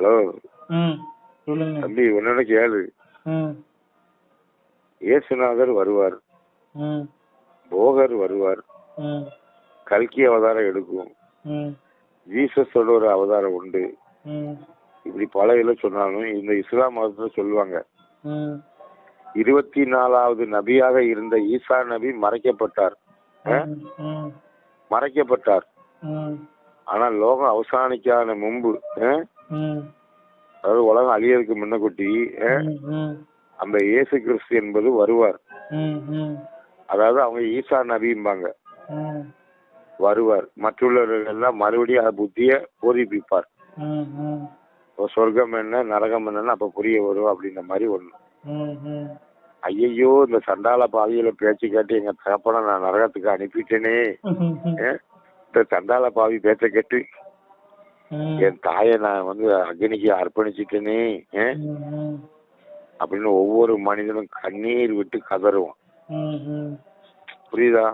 Hello. தம்பி உன்னோட கேளு. இயேசுநாதர் வருவார். போகர் வருவார். கல்கி அவதாரம் எடுக்கும். ஜீசஸோட ஒரு அவதாரம் உண்டு. இப்படி பல இதில் சொன்னாலும் இந்த இஸ்லாம் மதத்தில் சொல்லுவாங்க. இருபத்தி நாலாவது நபியாக இருந்த ஈசா நபி மறைக்கப்பட்டார். மறைக்கப்பட்டார். ம். ஆனால் லோகம் அவசானிக்கான முன்பு அதாவது உலகம் அழியறதுக்கு முன்னக்குட்டி அந்த இயேசு கிறிஸ்து என்பது வருவார். அதாவது அவங்க ஈசா நபிம்பாங்க. வருவார். மற்றுள்ளவர்கள் எல்லாம் மறுபடியும் அந்த புத்திய போதிப்பிப்பார். சொர்க்கம் என்ன நரகம் என்னன்னு அப்ப புரிய வரும் அப்படின்ற மாதிரி ஒண்ணு. ஐயையோ இந்த சண்டால பாவியில பேச்சு கேட்டு எங்க தகப்பனை நான் நரகத்துக்கு அனுப்பிட்டேனே? இந்த சண்டால பாவி பேச்ச கேட்டு என் தாயை நான் வந்து அக்னிக்கு அர்ப்பணிச்சிட்டேனே அப்படின்னு ஒவ்வொரு மனிதனும் கண்ணீர் விட்டு கதறுவான். புரியுதா?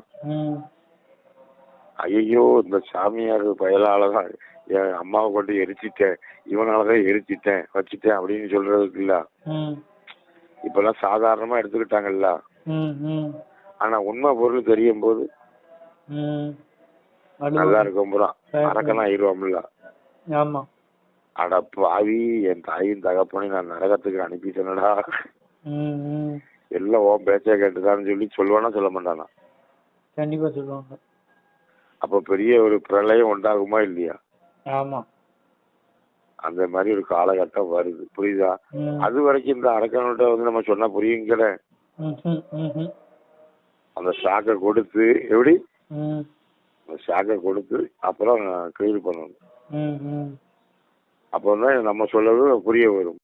ஐயோ இந்த சாமியார் பயலாலதான் என் அம்மாவை கொண்டு எரிச்சிட்டேன் இவனாலதான் எரிச்சிட்டேன் வச்சிட்டேன் அப்படின்னு சொல்றதுக்கு இல்ல. இப்பெல்லாம் சாதாரணமா எடுத்துக்கிட்டாங்கல்ல. ஆனா உண்மை பொருள் தெரியும் போது நல்லா இருக்கும் சரி. அரக்கனா ஆயிடுவாம்ல ஆமா. அட பாவி என் தாயின் தகப்பனை நான் நரகத்துக்கு அனுப்பிட்டேனடா. எல்லாம் உன் பேச்சை கேட்டுதான்னு சொல்லி சொல்லுவானா சொல்ல மாட்டானா? கண்டிப்பா சொல்லுவாங்க. அப்ப பெரிய ஒரு பிரளயம் உண்டாகுமா இல்லையா? ஆமா. அந்த மாதிரி ஒரு காலகட்டம் வருது. புரியுதா? அது வரைக்கும் இந்த அரக்கன்கிட்ட வந்து நம்ம சொன்னா ம் அந்த ஷாக்கை கொடுத்து எப்படி? அந்த ஷாக்கை கொடுத்து அப்புறம் கிளியர் பண்ணணும். அப்போ தான் நம்ம சொல்லவும் புரிய வரும்.